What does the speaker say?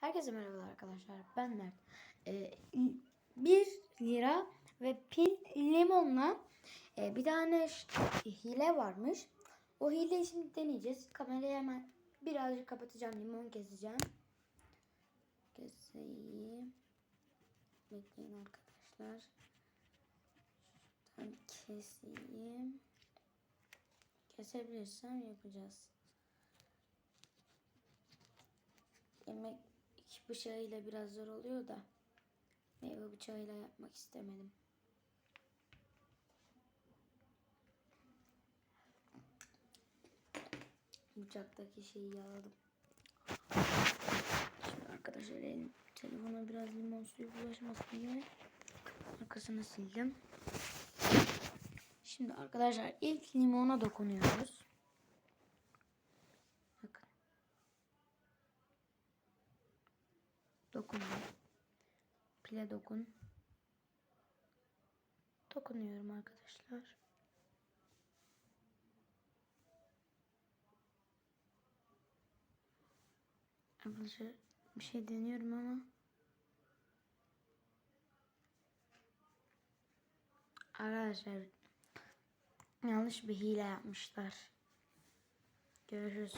Herkese merhabalar arkadaşlar. Ben Mert. Ee, 1 lira ve pil limonla e, bir tane hile varmış. O hileyi şimdi deneyeceğiz. Kamerayı hemen birazcık kapatacağım. Limon keseceğim. Keseyim. Bekleyin arkadaşlar. Şuradan keseyim. Kesebilirsem yapacağız. Yemek bıçağıyla biraz zor oluyor da meyve bıçağıyla yapmak istemedim. Bıçaktaki şeyi yaladım. Şimdi arkadaşlar elim telefona biraz limon suyu bulaşmasın diye arkasını sildim. Şimdi arkadaşlar ilk limona dokunuyoruz. Dokun. Pile dokun. Dokunuyorum arkadaşlar. Arkadaşlar bir şey deniyorum ama Arkadaşlar yanlış bir hile yapmışlar. Görüşürüz.